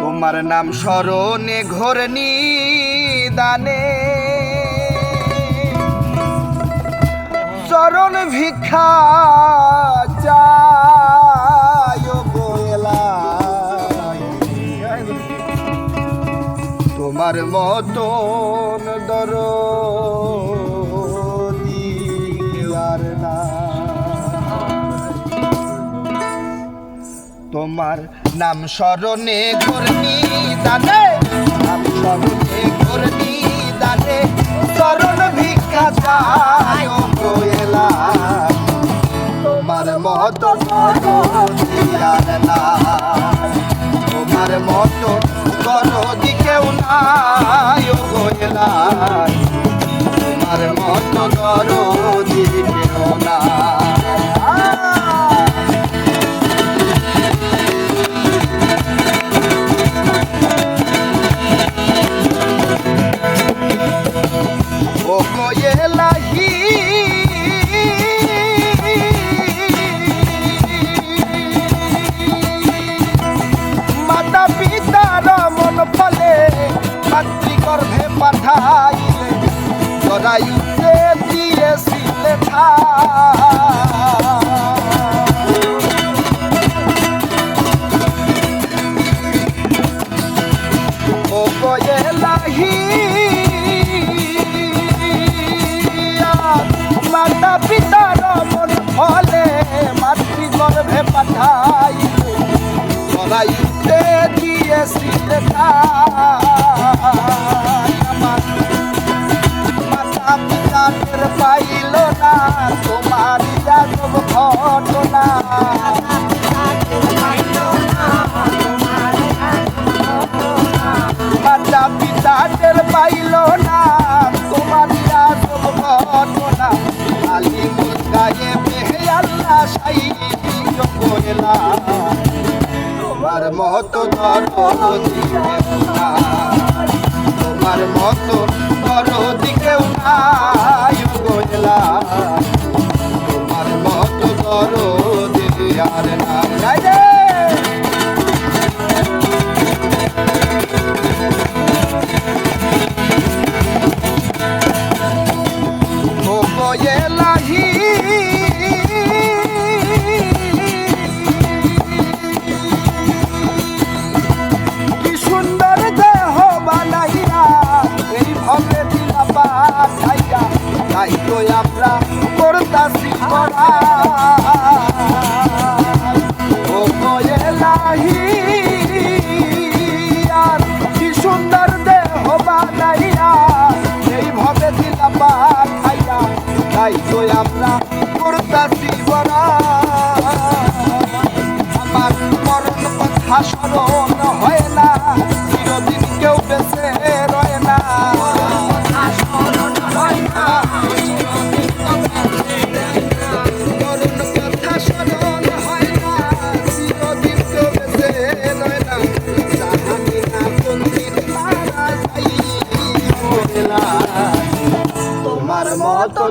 তোমার নাম স্মরণে ঘোরনি দানে চরণ ভিক্ষা তোমার মতন তোমার নাম স্মরণে ঘূর্ণি দানে নাম স্মরণে ঘূর্ণি দানে স্মরণ ভিক্ষা চায় কোয়েলা তোমার মত আর না তোমার মত করদি কেউ নাই ও কোয়েলা তোমার মত করদি কেউ নাই। কোয়েলাহি মাতা পিতার দিয়েছিলে ও কোয়েলাহি মাতা পাঠাইলে জরায়ুতে দিয়েছিলে আমার মাতা পিতা টের পাইল না, তোমার যাদব ঘটনা। মাতা পিতা পাইল না করেলা তোমার মত দরদি দিকে না তোমার মত দরদি কেউ নাই গোয়েলা তোমার মত দরদি আমরা করতাছি কি সুন্দর দেহ বানাইয়া এই ভবে দিলা আমরা করতাছি বড়া আমার মরণ কথা স্মরণ মতো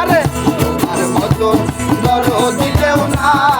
আরে তোমার মতো দরদি কেউ নাই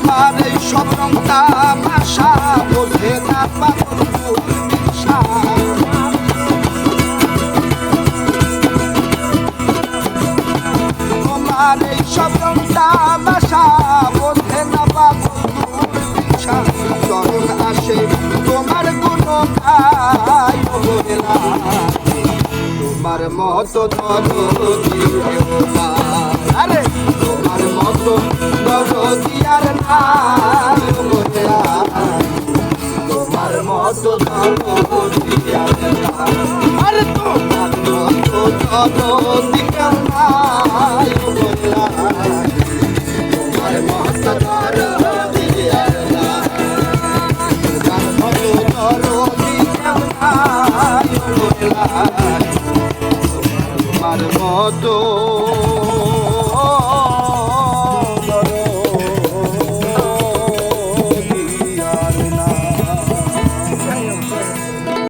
তোমার এই সব রং তামাশা বোঝে না পাগল দিশা। সব তামাশা বোঝে না দিশা চরণ আসে তোমার গাই বলেলা তোমার মতো দরদি আরে! তোমার মতো নাই বলেলা তোমার মতো আর নাই আরে তোমার মতো নাই বলেলা তোমার মতো আর নাই তোমার মতো নাই বলেলা তোমার মতো